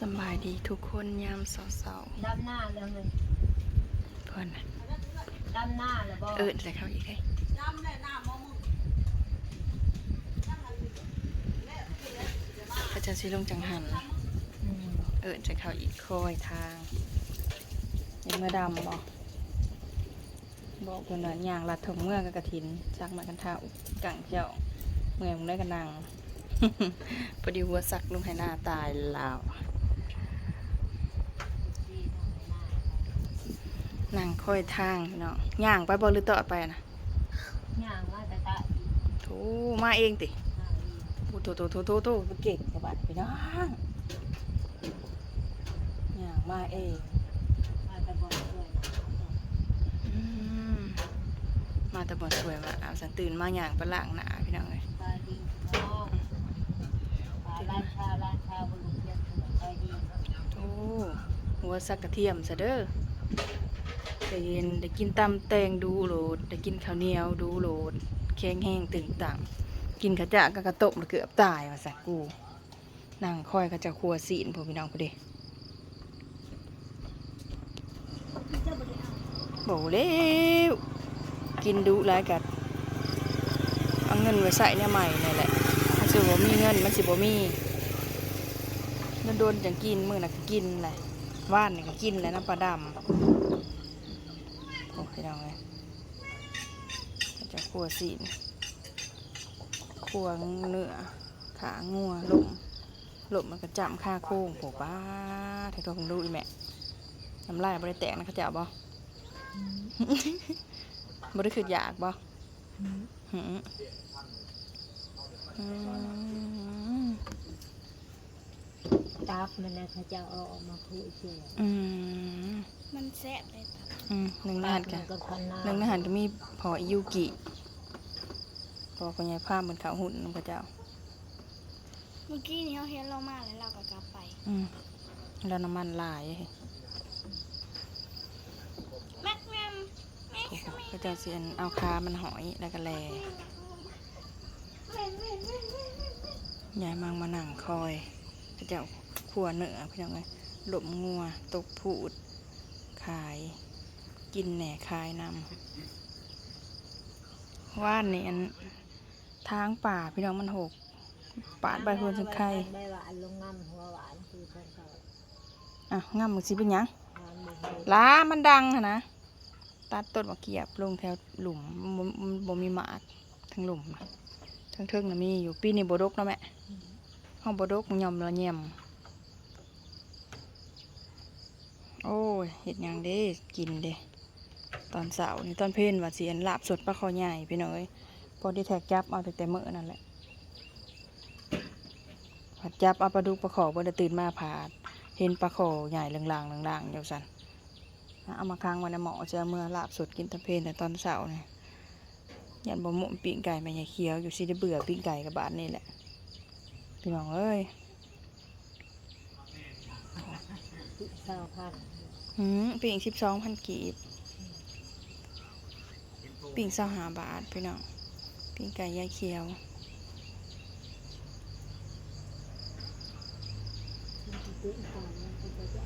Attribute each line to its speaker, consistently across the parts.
Speaker 1: สำบายดีทุกคนยามเสา
Speaker 2: ดำหน้าแล้วเลย
Speaker 1: ๆเพื่อนน่ะ
Speaker 2: ดำหน้าแล้วบ่
Speaker 1: เอิดใส่เขาอีกเลยพระเจ้าสิลงจังหัน
Speaker 2: ม
Speaker 1: เอิดใส่เขาอีกคอยทางยังมาดำบอกบอกเพื่อนว่าย่างลัดถงเมื่อกบกระถินซักมากันเท้ากังเจ้าเมื่อยมึงได้กันนังพอดีหัวสักลงให้หน้าตายลาว
Speaker 2: ดีทำให้หน้า
Speaker 1: นั่งคอยทางพี่น้องย่างไปบอหรือต่อไปนะ
Speaker 2: ย่างว่าแต่ตะอี
Speaker 1: โถมาเองติ
Speaker 2: หน้าอี
Speaker 1: โอ้โถโถโถโถโถเก่งสะบัดพี่น้องย่างมาเอง
Speaker 2: ว่าแต่บ่ช่วยนะ
Speaker 1: อืมมาแต่บอนสวยมาเอาสันตื่นมาย่างไปล้างหน้าพี่น้องเลย
Speaker 2: ปลาดีน้องปลาร้านชาร้านชาบรุษเรียนถึงไปดี
Speaker 1: โอ้หัวสักกระเทียมซะเด้อ ได้ยินได้กินตำแตงดูโหลดได้กินข้าวเหนียวดูโหลดแข็งแห้งตึงต่ำกินขจะกะกระตบเกือบตายว่าสักกูนั่งคอยเขจะครัวสีนพวกพี่น้องพอดีบเร็วกินดุหลายกัดเอาเงินไว้ใส่เนี่ยใหม่นี่แหละมันสิบ่มีเงินมันสิบ่มีเงินโดนจังกินมือน่ะก็กินแหละว่านนี่ก็กินแล้วน้ำปลาดำ พี่น้องเลยเขาจะครัวสีนครัวเนื้อขางัวลมลมมันก็จำค่าโค้งโผป้าถ่ายตัวผมดูอีแม่น้ำลายบริแตกนะเขาจะเอาบ่บริคืออยากบ่หืมอืม
Speaker 2: ตับมันนะเขาจะเอาออกมาคุยเชื่อ
Speaker 1: อืม
Speaker 3: มันแซ่บเลยตับ
Speaker 1: อืมหนึ่งนา
Speaker 2: ตั
Speaker 1: หั
Speaker 2: บ
Speaker 1: น
Speaker 2: มั
Speaker 1: กัน
Speaker 2: นก็พันหน้า
Speaker 1: หนึ่งนาหันก็มีพออิยุกิพอปัญญาภาพบนเขาหุ่นนำพระเจ้า
Speaker 3: เมื่อกี้นี้เขาเห็นเรามาแล้วเราก็กลับไป
Speaker 1: อืมแล้วน้ำมันลาย
Speaker 3: แม็กแมมแม็ก
Speaker 1: โอ้โห
Speaker 3: แม
Speaker 1: พระเจ้าเสียนเอาคามันหอยแล้วก็แลยายมังมานั่งคอยพระเจ้า ขัวเนื้อพี่น้องเลยหลบงัวตกผูด ขาย กินแหน่ขายนำว่านนี่อันทางป่าพี่น้องมันหกปาดใบโพนสังไข่
Speaker 2: ใบหวานลงงำหัวหวานคือเพิ่นเขา
Speaker 1: อะงามมึงสิเป็นหยัง
Speaker 2: ทานบ่ได้
Speaker 1: ล้ามันดังหั้นนะตัดต้นมะเกียบลงแถวหลุมบ่บ่มีหมากทั้งหลุมทั้งเทิงน่ะมีอยู่ปีนี้บ่ดกเนาะแม่ห้องบ่ดกมันยอมละเยี่ยม โอ้ยเห็ดยังเด้กินเด้ตอนเสาร์นี่ตอนเพลนว่าสิอันลาบสดปลาคอใหญ่พี่น้อยพอดีแท็กจับเอาแต่แต่เมื้อนั่นแหละผัดจับเอาปลาดุกปลาขอบ่ได้ตื่นมาผาดเห็นปลาขอใหญ่เรืองๆเรืองๆอยู่สันเอามาค้างไว้ในหม้อจะเมื่อลาบสดกินตะเพนแต่ตอนเช้าเนี่ยยันบ่หมุนปิ้งไก่แม่ยายเคี้ยวอยู่สิได้เบื่อปิ้งไก่กับบาทนี่แหละพี่น้องเอ้ย
Speaker 2: เศร้าพัน
Speaker 1: หืมปิ้งสิบสองพันกีบ ปิ้งเศร้าหาบาทพี่น้องปิ้งไก่ยายเคี้ยว
Speaker 2: ตื้นตามมันก็จะ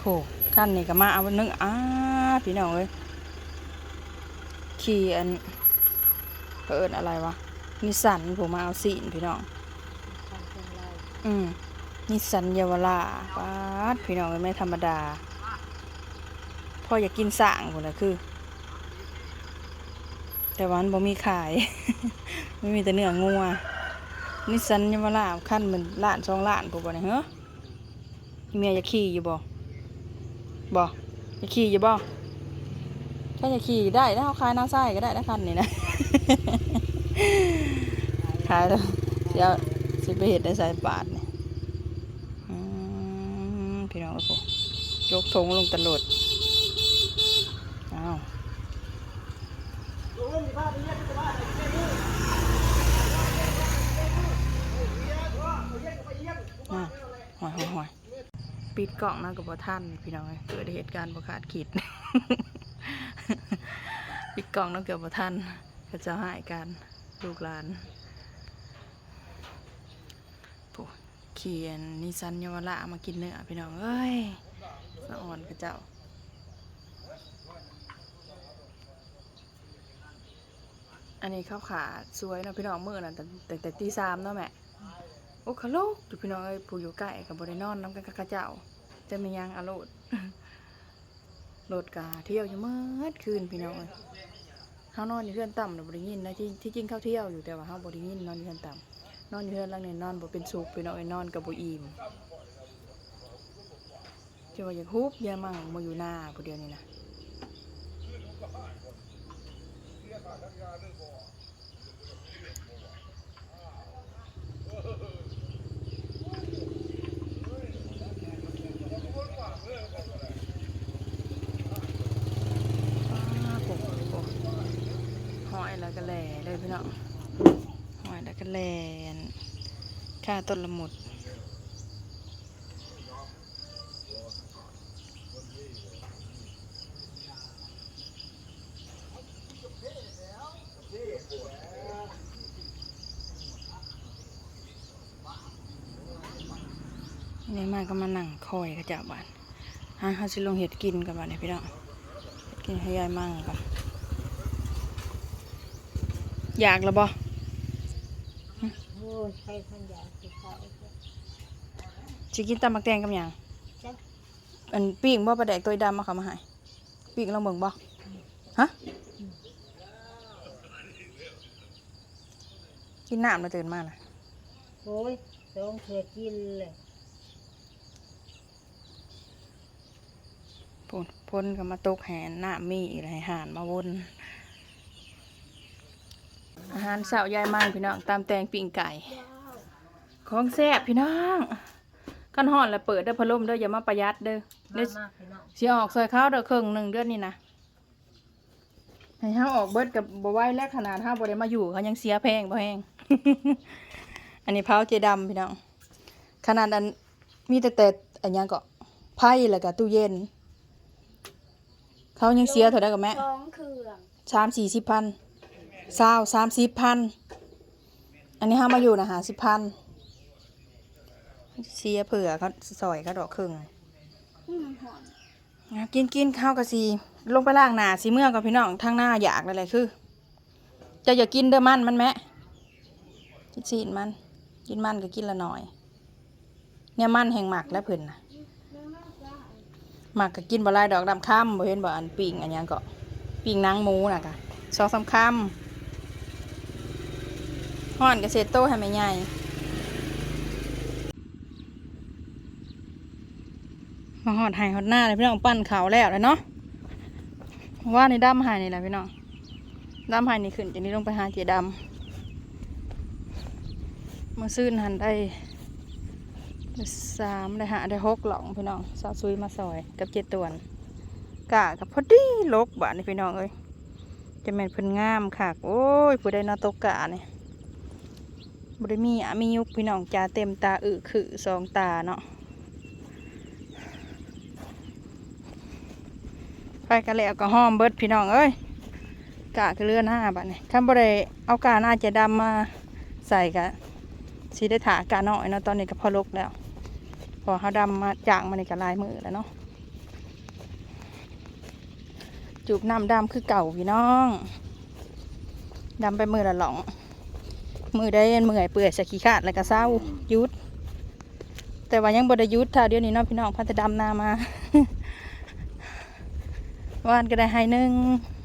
Speaker 1: โขขั้นนี่ก็มาเอานึงอ้าพี่น้องเอ้ยขี่อันเอินอะไรวะ นิสันผมมาเอาสีนพี่น้อง อืมนิสันเยาวราป้าดพี่น้องเอ้ยไม่ธรรมดา พ่ออยากกินสร้างคนละคือ แต่วันบ่มีขาย ไม่มีแต่เนื้องัวนิสันเยาวราขั้นเหมันล้านสองล้านปุ๊บเนี่ยเฮ้อเมียอยากขี่อยู่บ่บ่อยากขี่อยู่บ่ถ้าอยากขี่ได้แล้วเขาขายหน้าไส้ก็ได้นะคันนี้นะ ขายแล้วเดี๋ยวสิไปเห็ดได้สายปาดเนี่ยพี่น้องโอ้โหยกธงลงตลอดอ้าวหอยหอยหอยปิดกล่องนะกับบ่ท่านพี่น้องเอ้ยเกิดเหตุการณ์บ่คาดคิดปิดกล่องนะเกือบบ่ท่านก็จะหายกันลูกหลานผู้ เขียนนิสันเยาวละมากินเนื้อพี่น้องเอ้ยสะอ่อนกระเจ้าอันนี้ข้าวขาสวยเนาะพี่น้องมือนะแต่แต่แต่ตีสามเนาะแม่โอ้ขาโลกอยู่พี่น้องเอ้ยผู้อยู่ใกล้กับบริโนอนน้ำกันกระเจ้า จะมียังอาโลดโหลดกาเที่ยวอยู่เมื่อคืนพี่น้องเอ้ยเฮานอนอยู่เพื่อนต่ำน่ะบ่ได้ยินนะที่ที่จริงเข้าเที่ยวอยู่แต่ว่าเฮาบ่ได้ยินนอนอยู่เพื่อนต่ำ นอนอยู่เพื่อนหลังนี่นอนบ่เป็นสุขพี่น้องเอ้ยนอนกับบ่อิ่มจะว่าอยากฮุบอยามั่งมาอยู่หน้าผู้เดียวนี่นะป้าโอ้โหหอยแล้วก็แหล่เลยพี่น้อง หอยแล้วก็แลนค่าต้นละมุดนี่มาก็มานั่งคอยกระจับบ้านฮะเขาสิลงเห็ดกินกันบ้านเนี่ยพี่น้องกินให้ยายมั่งก่อนอยากแล้วบ่
Speaker 2: ยใครพันยาสิเขา
Speaker 1: สิกินตำมักแตงกับหยัง
Speaker 2: จ้ะ
Speaker 1: อันปิ้งบ่ปลาแดกตัวดำมาเขามาให้ปิ้งลองเบิ่งบ่ฮะกินน้ำแล้วตื่นมาน่ะ
Speaker 2: โอ้ยต้องเถื่อกินเลย
Speaker 1: พ่นพ่นก็มาตกแหนน้ำมีอีกแล้วให้หานมาวน อาหารเช้ายายมั่งพี่น้องตามแตงปิ้งไก่ ของแซ่บพี่น้องกันห่อนแล้วเปิดเด้อพัดลมเด้ออย่ามาประหยัดเด้อ
Speaker 2: มา
Speaker 1: เด้อ
Speaker 2: มากพี่น้อง
Speaker 1: สิออกซอยข้าวเด้อครึ่งหนึ่งเดือนนี่นะให้เฮาออกเบิดกับบ่ไหวแล้วขนาดเฮาบ่ได้มาอยู่เขายังเสียแพงบ่แพงอันนี้เผาเจดำพี่น้องขนาดอันมีแต่แต่อันหยังก็ไพ่แล้วก็ตู้เย็น เขายังเสียเท่าไดกับแม่
Speaker 3: สองเครื่อง
Speaker 1: สามสี่สิบพัน เศร้าสามสิบพันอันนี้ห้ามาอยู่นะหาสิบพันเสียเผื่อเขาซอยเขาดอกครึ่งกินกินข้าวกะสีลงไปล่างหนาสีเมื่อกับพี่น้องทางหน้าอยากอะไรคือ จะอย่ากินเด้อมันมันแม่กินซีมัน กินมันก็กินละหน่อย เนี่ยมันแห่งหมักแล้วเพิ่นนะหมักก็กินบะลายดอกดำค่ำบ่เห็นบ่อันปิ่งอันยังก็ปิ่งนางหมูน่ะกะสองสามค่ำ ห่อนกระเสร็จโตให้ไม่ใหญ่มาหอดหายหอดหน้าเลยพี่น้องปั้นเขาแล้วเลยเนาะว่าในด้ามหายนี่แหละพี่น้องด้ามหายนี่ขึ้นจากนี้ลงไปหาเจดำมาซื้อหันได้สามได้หาได้หกหลองพี่น้องสาวซุยมาซอยกับเจตวนกะกับพอดีลกบ้าทนี่พี่น้องเอ้ยจะแม่นเพิ่นงามค่ะโอ้ยผู้ใดนอตกกะนี่ย บ่ได้มีอะมียุกพี่น้องจ่าเต็มตาอึคือสองตาเนาะไปกันแล้วก็ห้อมเบิดพี่น้องเอ้ยกะคือเรือหน้าบัดนี่คันบ่ได้เอากาหน้าเจดำมาใส่กะสีได้ถากาหน่อยเนาะตอนนี้ก็พอลกแล้ว พอเขาดำมาจางมาในกระลายมือแล้วเนาะจูบน้ำดำคือเก่าพี่น้องดำไปมือละหลอง มือได้เมื่อยเปื่อยสะขีขาดแล้วก็เศร้ายุด แต่ว่ายังบดยุดท่าเดียวนี้เนาะพี่น้องพันธดำนามา วานก็ได้ให้หนึ่ง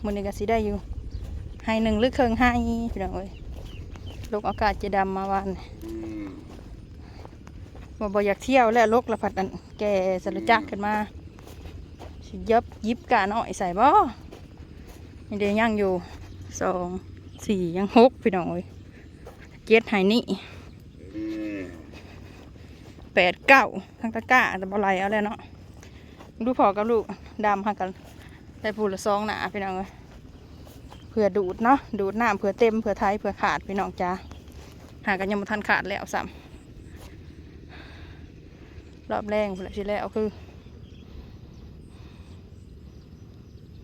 Speaker 1: มือนี้ก็สิได้อยู่ให้หนึ่งหรือเครื่องให้พี่น้องเอ้ยลูกอากาศจะดำมาวานบ่บ่อยากเที่ยวแล้วลกละพัดอันแกสรุจักขึ้นมาสิยับยิบกะน้อยใส่บ่นี่เดี๋ยวยังอยู่สองสี่ยังหกพี่น้องเอ้ย เจ็ดหายนี่แปดเก้าทั้งตะก้าแต่บ่ไหลเอาแล้วเนาะดูพอกับลูกดำหากันได้พูละสองหนาพี่น้องเอ้ยเผื่อดูดเนาะดูดน้ำเผื่อเต็มเผื่อไทยเผื่อขาดพี่น้องจ้าหากันยังบ่ทันขาดแล้วซ้ำรอบแรงพุ่นและทีแรกเอาคือ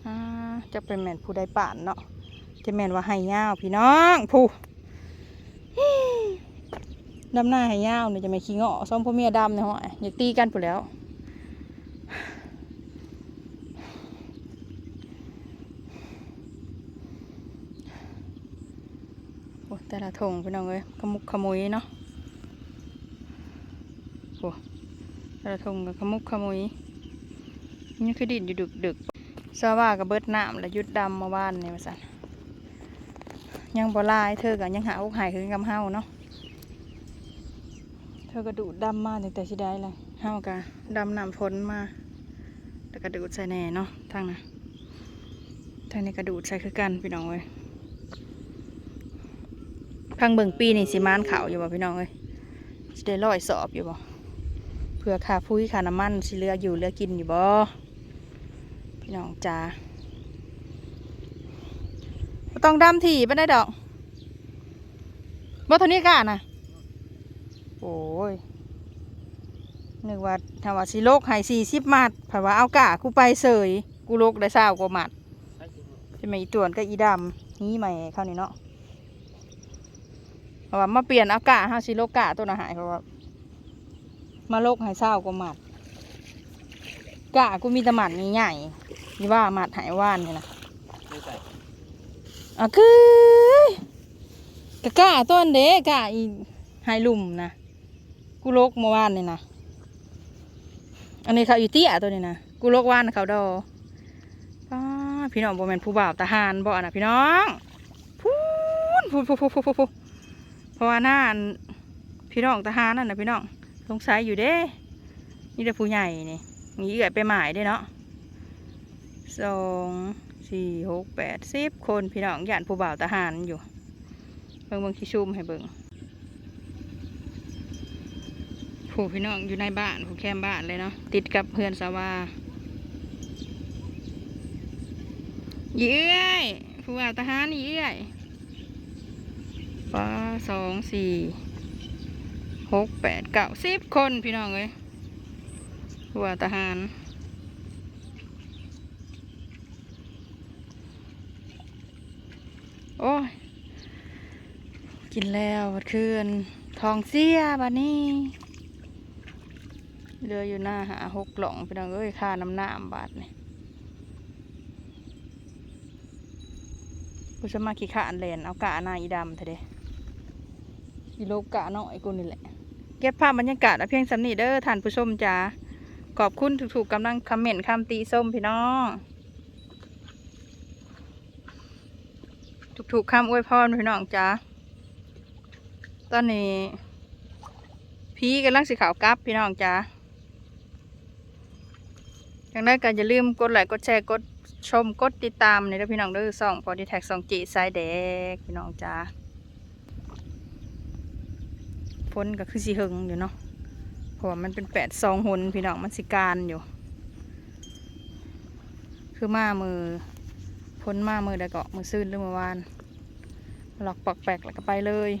Speaker 1: อจะเป็นแมนผู้ใดป่านเนาะจะแมนว่าให้ยาวพี่น้องผู้ ดำหน้าให้ยาวเนี่ยจะไม่ขี้เงาะซ้อมพ่อเมียดำเนี่ยฮะอย่าตีกันไปแล้ว โอ้แต่ละทงพี่น้องเอ้ยขมุกขโมยเนาะโอ้แต่ละทงกับขมุกขโมยนี่คือดินอยู่ดึกดึกๆซาว่ากับเบิดน้ำแล้วหยุดดำมาบ้านเนี่ยมาสั่นยังบ่ลายเธอกับยังหาอกหายคือกำเฮาเนาะ ธอก็ดูดดำมาตั้งแต่สิได้เลยเฮากะดำน้ำฝนมาแล้วก็ดูดใส่แน่เนาะทางนะทางนี้ก็ดูดใส่คือกันพี่น้องเอ้ยพังเบิ่งปีนี่สิมานเขาวอยู่บ่พี่น้องเอ้ยสิได้ร้อยสอบอยู่บ่เพื่อค่าพุ้ยค่าน้ำมันสิเลืออยู่เลือกินอยู่บ่พี่น้องจ้าต้องดำถี่ไปได้ดอกบ่เท่านี้กะน่ะ โอ้ยนึกว่าถ้าว่าสิโลกให้สี่สิบมัดผ่าว่าเอากะกูไปเสยกูโลกได้เศร้ากว่ามัดใช่ไมอีตวนกับอีดำนี่ใหม่เข้านี่เนาะเพราะว่ามาเปลี่ยนอากาศฮาซิโลกะตัวน่ะหายเพราะว่ามาโลกหายเศร้ากว่ามัดกะกูมีตะหมัดใหญ่ๆนี่ว่ามัดหายว่านนี่นะอะคือกะกะต้นเด้กะอีหายลุ่มนะ กูโลกเมื่อวานนี่นะอันนี้เขาอยู่เตี้ยตัวนี้นะกูโลกว่านเขาดอพี่น้องบ่แมนผู้บ่าวทหารบ่อนะพี่น้องพูนพูนพูนพูนพูนพูนเพราะว่าน้านพี่น้องทหารนั่นนะพี่น้องสงสัยอยู่เด้นี่แต่ผู้ใหญ่นี่มีเอื้อยไปหมายได้เนาะสองสี่หกแปดสิบคนพี่น้องย่านผู้บ่าวทหารอยู่เบิ่งเบิ่งขี้ชุ่มให้เบิ่ง ผู้พี่น้องอยู่ในบ้านผู้แคมบ้านเลยเนาะติดกับเพื่อนสาวาอีเอื้อยผู้บ่าวทหารอีเอื้อยป้าสองสี่หกแปดเก้าสิบคนพี่น้องเอ้ยหัวทหารโอ้ย กินแล้ววัดคืนทองเสียบัดนี้ เรืออยู่หน้าหาหกหล่องพี่น้องเอ้ยค่าน้ำหน้ำบาทนี่ผู้ชมาขี้ขานเลนเอากะหน้าอีดำเถอะเด้กิโลกะน้อยกูนี่แหละ เก็บภาพบรรยากาศเอาเพียงสำนีเด้อท่านผู้ชมจ้าขอบคุณถูกๆกำลังคอมเมนต์คำตีส้มพี่น้องถูกๆคำอวยพรพี่น้องจ้าตอนนี้พีกำลังสีขาวกับพี่น้องจ้า อย่างนั้นก็อย่าลืมกดไลค์กดแชร์กดชมกดติดตามในเด้อพี่น้องเด้อส่องพอดีแท็กส่องจีสายแดกพี่น้องจ้าฝนก็คือสีหึงอยู่เนาะเพราะว่ามันเป็นแปดซองหนพี่น้องมันสิการอยู่ คือมามือพ้นมามือได้เกาะมือซื่นหรือเมื่อวานหลอกปอกแปลกแล้วก็ไปเลย